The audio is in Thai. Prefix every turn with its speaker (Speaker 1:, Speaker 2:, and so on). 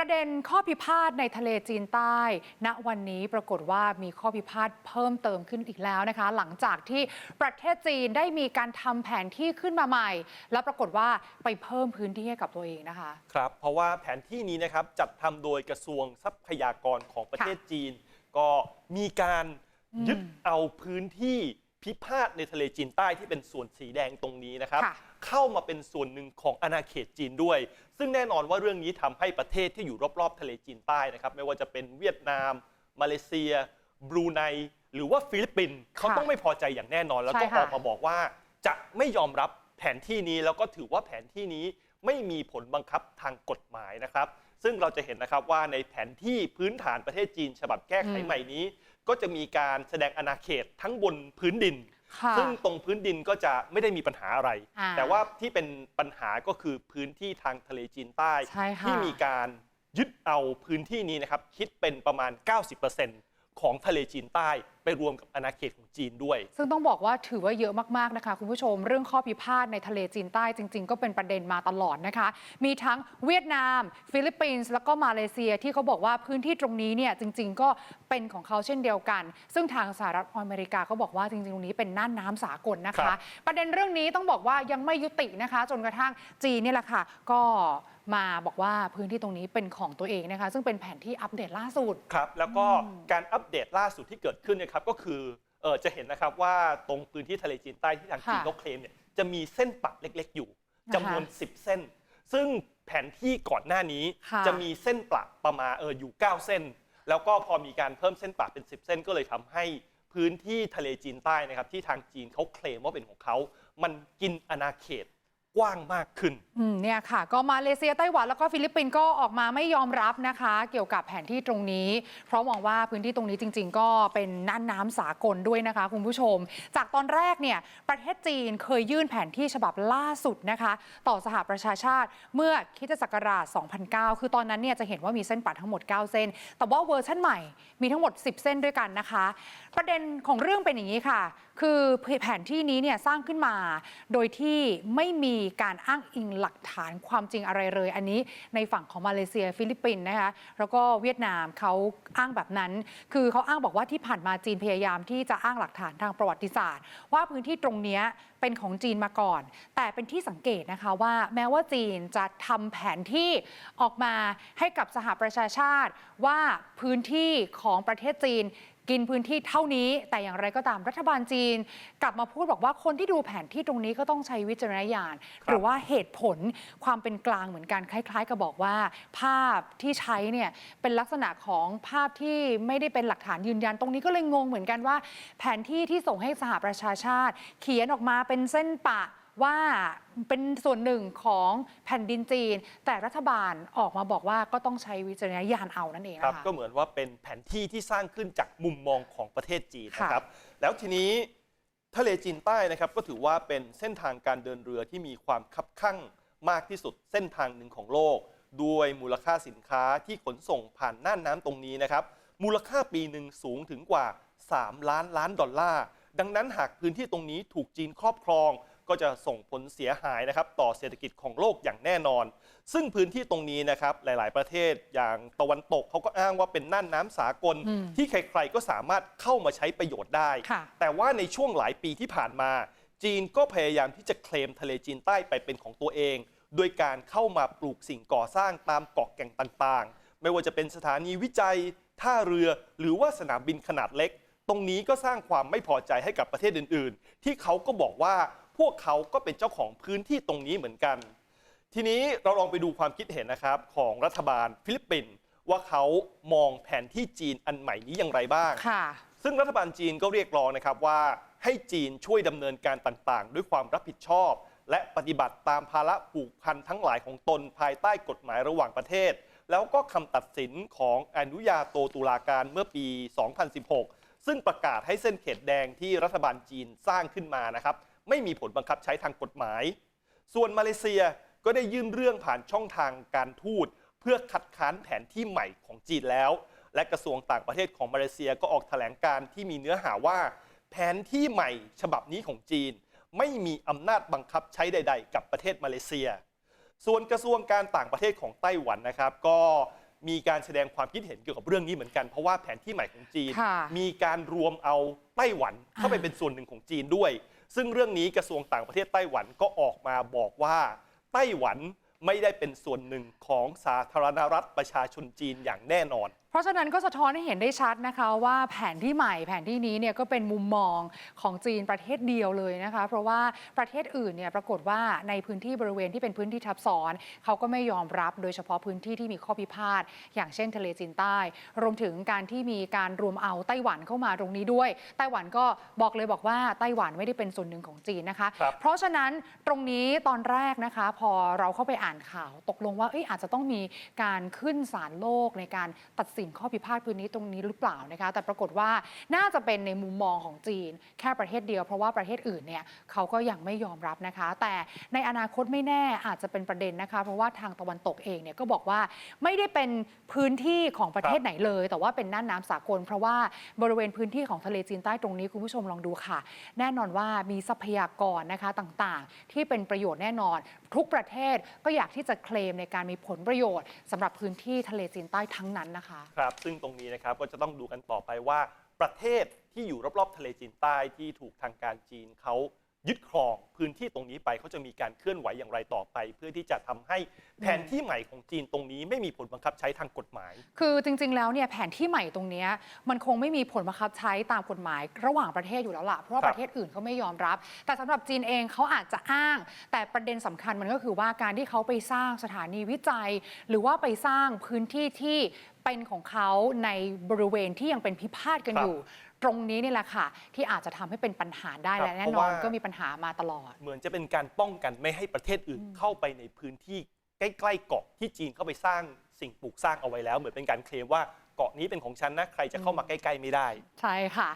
Speaker 1: ประเด็นข้อพิพาทในทะเลจีนใต้ ณ วันนี้ปรากฏว่ามีข้อพิพาทเพิ่มเติมขึ้นอีกแล้วนะคะ หลังจากที่ประเทศจีนได้มีการทำแผนที่ขึ้นมาใหม่ แล้วปรากฏว่าไปเพิ่มพื้นที่ให้กับตัวเองนะคะ
Speaker 2: ครับ เพราะว่าแผนที่นี้นะครับจัดทำโดยกระทรวงทรัพยากรของประเทศจีน ก็มีการยึดเอาพื้นที่พิพาทในทะเลจีนใต้ที่เป็นส่วนสีแดงตรงนี้นะครับ
Speaker 1: ค่ะ
Speaker 2: เข้ามาเป็นส่วนหนึ่งของอาณาเขตจีนด้วย ซึ่งแน่นอนว่าเรื่องนี้ทำให้ประเทศที่อยู่รอบๆ ทะเลจีนใต้นะครับไม่ว่าจะเป็นเวียดนาม มาเลเซีย บรูไน หรือว่าฟิลิปปินส์เขาต้องไม่พอใจอย่างแน่นอน แล้วก็
Speaker 1: ใช่
Speaker 2: อ
Speaker 1: ค่ะ
Speaker 2: อกมาบอกว่า จะไม่ยอมรับแผนที่นี้แล้วก็ถือว่าแผนที่นี้ไม่มีผลบังคับทางกฎหมายนะครับ ซึ่งเราจะเห็นนะครับว่าในแผนที่พื้นฐานประเทศจีน ฉบับแก้ไข
Speaker 1: อืม
Speaker 2: ใหม่นี้ ก็จะมีการแสดงอาณาเขตทั้งบนพื้นดิน
Speaker 1: ค่ะ
Speaker 2: ซึ่งตรงพื้นดินก็จะไม่ได้มีปัญหาอะไร
Speaker 1: อ่า
Speaker 2: แต่ว่าที่เป็นปัญหาก็คือพื้นที่ทางทะเลจีนใต้
Speaker 1: ใช่ค่ะ
Speaker 2: ที่มีการยึดเอาพื้นที่นี้นะครับคิดเป็นประมาณ 90%ของทะเลจีนใต้ไปรวมกับอาณาเขตของจีนด้วย
Speaker 1: ซึ่งต้องบอกว่าถือว่าเยอะมากๆนะคะ คุณผู้ชม เรื่องข้อพิพาทในทะเลจีนใต้จริง ๆ ก็เป็นประเด็นมาตลอดนะคะ มีทั้งเวียดนาม ฟิลิปปินส์แล้วก็มาเลเซียที่เขาบอกว่าพื้นที่ตรงนี้เนี่ยจริง ๆ ก็เป็นของเขาเช่นเดียวกัน ซึ่งทางสหรัฐอเมริกาก็บอกว่าจริงๆตรงนี้เป็นน่านน้ำสากลนะ
Speaker 2: ครั
Speaker 1: คะ
Speaker 2: บ
Speaker 1: ประเด็นเรื่องนี้ต้องบอกว่ายังไม่ยุตินะคะ จนกระทั่งจีนเนี่ยแหละค่ะก็ มาบอกว่าพื้นที่ตรงนี้เป็นของตัวเองนะคะ ซึ่งเป็นแผนที่อัปเดตล่าสุด
Speaker 2: ครับ แล้วก็การอัปเดตล่าสุดที่เกิดขึ้นเนะครับก็คือเออจะเห็นนะครับว่าตรงพื้นที่ทะเลจีนใต้ที่ทางจีน
Speaker 1: ค่ะ
Speaker 2: เขาเคลมเนี่ยจะมีเส้นปักเล็ก ๆ อยู่จำนวน 10 เส้น ซึ่งแผนที่ก่อนหน้านี้
Speaker 1: ค่ะ
Speaker 2: จะมีเส้นปักประมาณเอออยู่ 9 เส้น แล้วก็พอมีการเพิ่มเส้นปักเป็น 10 เส้นก็เลยทำให้พื้นที่ทะเลจีนใต้นะครับที่ทางจีนเขาเคลมว่าเป็นของเขา มันกินอาณาเขต กว้างมากขึ้น
Speaker 1: อืมเนี่ยค่ะ ก็มาเลเซียไต้หวันแล้วก็ฟิลิปปินส์ก็ออกมาไม่ยอมรับนะคะ เกี่ยวกับแผนที่ตรงนี้ เพราะมองว่าพื้นที่ตรงนี้จริง ๆ ก็เป็นน่านน้ำสากลด้วยนะคะ คุณผู้ชม จากตอนแรกเนี่ยประเทศจีนเคยยื่นแผนที่ฉบับล่าสุดนะคะ ต่อสหประชาชาติเมื่อคิดศักราช 2009 คือตอนนั้นเนี่ยจะเห็นว่ามีเส้นปัดทั้งหมด 9 เส้น แต่ว่าเวอร์ชันใหม่มีทั้งหมด 10 เส้นด้วยกันนะคะ ประเด็นของเรื่องเป็นอย่างนี้ค่ะ คือแผนที่นี้เนี่ยสร้างขึ้นมา โดยที่ไม่มีการอ้างอิงหลักฐานความจริงอะไรเลย อันนี้ในฝั่งของมาเลเซียฟิลิปปินส์นะคะแล้วก็เวียดนามเขาอ้างแบบนั้น คือเขาอ้างบอกว่าที่ผ่านมาจีนพยายามที่จะอ้างหลักฐานทางประวัติศาสตร์ ว่าพื้นที่ตรงนี้เป็นของจีนมาก่อน แต่เป็นที่สังเกตนะคะว่าแม้ว่าจีนจะทำแผนที่ออกมาให้กับสหประชาชาติว่าพื้นที่ของประเทศจีนกินพื้นที่เท่านี้ แต่อย่างไรก็ตามรัฐบาลจีน กลับมาพูดบอกว่าคนที่ดูแผนที่ตรงนี้ก็ต้องใช้วิจารณญาณ
Speaker 2: ครับ
Speaker 1: หรือว่าเหตุผลความเป็นกลางเหมือนกันคล้าย ๆ กับบอกว่า ภาพที่ใช้เนี่ยเป็นลักษณะของภาพที่ไม่ได้เป็นหลักฐานยืนยัน ตรงนี้ก็เลยงงเหมือนกันว่า แผนที่ที่ส่งให้สหประชาชาติ เขียนออกมาเป็นเส้นปะ ว่าเป็นส่วนหนึ่งของแผ่นดินจีน แต่รัฐบาลออกมาบอกว่าก็ต้องใช้วิจารณญาณเอานั่นเอง
Speaker 2: ครับ
Speaker 1: นะคะ
Speaker 2: ก็เหมือนว่าเป็นแผนที่ที่สร้างขึ้นจากมุมมองของประเทศจีน
Speaker 1: ค่ะ
Speaker 2: นะครับ แล้วทีนี้ทะเลจีนใต้นะครับ ก็ถือว่าเป็นเส้นทางการเดินเรือที่มีความคับคั่งมากที่สุดเส้นทางหนึ่งของโลก ด้วยมูลค่าสินค้าที่ขนส่งผ่านน่านน้ำตรงนี้นะครับ มูลค่าปีหนึ่งสูงถึงกว่า 3 ล้านล้านดอลลาร์ ดังนั้นหากพื้นที่ตรงนี้ถูกจีนครอบครอง ก็จะส่งผลเสียหายนะครับต่อเศรษฐกิจของโลกอย่างแน่นอน ซึ่งพื้นที่ตรงนี้นะครับหลาย ๆ ประเทศอย่างตะวันตกเขาก็อ้างว่าเป็นน่านน้ำสากล
Speaker 1: อืม
Speaker 2: ที่ใคร ๆ ก็สามารถเข้ามาใช้ประโยชน์ได้
Speaker 1: ค่ะ
Speaker 2: แต่ว่าในช่วงหลายปีที่ผ่านมา จีนก็พยายามที่จะเคลมทะเลจีนใต้ไปเป็นของตัวเอง โดยการเข้ามาปลูกสิ่งก่อสร้างตามเกาะแก่งต่าง ๆ ไม่ว่าจะเป็นสถานีวิจัย ท่าเรือ หรือว่าสนามบินขนาดเล็ก ตรงนี้ก็สร้างความไม่พอใจให้กับประเทศอื่น ๆ ที่เขาก็บอกว่าพ วกเขาก็เป็นเจ้าของพื้นที่ตรงนี้เหมือนกัน ทีนี้เราลองไปดูความคิดเห็นนะครับของรัฐบาลฟิลิปปินส์ว่าเขามองแผนที่จีนอันใหม่นี้อย่างไรบ้าง
Speaker 1: ค่ะ
Speaker 2: ซึ่งรัฐบาลจีนก็เรียกร้องนะครับว่าให้จีนช่วยดำเนินการต่างๆ ด้วยความรับผิดชอบ และปฏิบัติตามภาระผูกพันทั้งหลายของตนภายใต้กฎหมายระหว่างประเทศ แล้วก็คำตัดสินของอนุญาโตตุลาการเมื่อปี 2016 ซึ่งประกาศให้เส้นเขตแดงที่รัฐบาลจีนสร้างขึ้นมานะครับ ไม่มีผลบังคับใช้ทางกฎหมาย ส่วนมาเลเซียก็ได้ยื่นเรื่องผ่านช่องทางการทูต เพื่อคัดค้านแผนที่ใหม่ของจีนแล้ว และกระทรวงต่างประเทศของมาเลเซียก็ออกแถลงการที่มีเนื้อหาว่า แผนที่ใหม่ฉบับนี้ของจีน ไม่มีอำนาจบังคับใช้ใด ๆ กับประเทศมาเลเซีย ส่วนกระทรวงการต่างประเทศของไต้หวันนะครับก็มีการแสดงความคิดเห็นเกี่ยวกับเรื่องนี้เหมือนกัน เพราะว่าแผนที่ใหม่ของจีน
Speaker 1: ค่ะ
Speaker 2: มีการรวมเอาไต้หวันเข้าไปเป็นส่วนหนึ่งของจีนด้วย ซึ่งเรื่องนี้กระทรวงต่างประเทศไต้หวันก็ออกมาบอกว่า ไต้หวันไม่ได้เป็นส่วนหนึ่งของสาธารณรัฐประชาชนจีนอย่างแน่นอน
Speaker 1: เพราะฉะนั้นก็สะท้อนให้เห็นได้ชัดนะคะว่าแผนที่ใหม่แผนที่นี้เนี่ยก็เป็นมุมมองของจีนประเทศเดียวเลยนะคะ เพราะว่าประเทศอื่นเนี่ยปรากฏว่าในพื้นที่บริเวณที่เป็นพื้นที่ทับซ้อน เขาก็ไม่ยอมรับโดยเฉพาะพื้นที่ที่มีข้อพิพาทอย่างเช่นทะเลจีนใต้ รวมถึงการที่มีการรวมเอาไต้หวันเข้ามาตรงนี้ด้วย ไต้หวันก็บอกเลยบอกว่าไต้หวันไม่ได้เป็นส่วนหนึ่งของจีนนะคะ
Speaker 2: ครับ
Speaker 1: เพราะฉะนั้นตรงนี้ตอนแรกนะคะ พอเราเข้าไปอ่านข่าวตกลงว่าเอ้ยอาจจะต้องมีการขึ้นศาลโลกในการตัดสินข้อพิพาทพื้นที่ตรงนี้หรือเปล่านะคะ แต่ปรากฏว่าน่าจะเป็นในมุมมองของจีน แค่ประเทศเดียวเพราะว่าประเทศอื่นเนี่ยเขาก็ยังไม่ยอมรับนะคะ แต่ในอนาคตไม่แน่อาจจะเป็นประเด็นนะคะ เพราะว่าทางตะวันตกเองเนี่ยก็บอกว่าไม่ได้เป็นพื้นที่ของประเทศไหนเลย แต่ว่าเป็นน่านน้ำสากล เพราะว่าบริเวณพื้นที่ของทะเลจีนใต้ตรงนี้คุณผู้ชมลองดูค่ะ แน่นอนว่ามีทรัพยากรนะคะต่างๆ ที่เป็นประโยชน์แน่นอน ทุกประเทศก็อยากที่จะเคลมในการมีผลประโยชน์สำหรับพื้นที่ทะเลจีนใต้ทั้งนั้นนะคะ
Speaker 2: ครับซึ่งตรงนี้นะครับก็จะต้องดูกันต่อไปว่าประเทศที่อยู่รอบๆทะเลจีนใต้ที่ถูกทางการจีนเขา ยึดครองพื้นที่ตรงนี้ไปเขาจะมีการเคลื่อนไหวอย่างไรต่อไป เพื่อที่จะทำให้แผนที่ใหม่ของจีนตรงนี้ไม่มีผลบังคับใช้ทางกฎหมาย
Speaker 1: คือจริง ๆ แล้วเนี่ยแผนที่ใหม่ตรงเนี้ยมันคงไม่มีผลบังคับใช้ตามกฎหมาย ระหว่างประเทศอยู่แล้วล่ะเพราะว่า
Speaker 2: ครับ
Speaker 1: ประเทศอื่นเขาไม่ยอมรับ แต่สำหรับจีนเองเขาอาจจะอ้าง แต่ประเด็นสำคัญมันก็คือว่าการที่เขาไปสร้างสถานีวิจัย หรือว่าไปสร้างพื้นที่ที่เป็นของเขาในบริเวณที่ยังเป็นพิพาทกัน
Speaker 2: ครับ
Speaker 1: อยู่ ตรงนี้นี่แหละค่ะ ที่อาจจะทำให้เป็นปัญหาได้
Speaker 2: ครับ
Speaker 1: และแน่
Speaker 2: เพ
Speaker 1: น
Speaker 2: ราะ
Speaker 1: อน
Speaker 2: ว่า
Speaker 1: ก็มีปัญหามาตลอด
Speaker 2: เหมือนจะเป็นการป้องกันไม่ให้ประเทศอื่นเข้าไปในพื้นที่ใกล้ๆเกาะที่จีนเข้าไปสร้างสิ่งปลูกสร้างเอาไว้แล้ว เหมือนเป็นการเคลมว่าเกาะนี้เป็นของฉันนะ ใครจะเข้ามาใกล้ ๆ ไม่ได้
Speaker 1: ใช่ค่ะ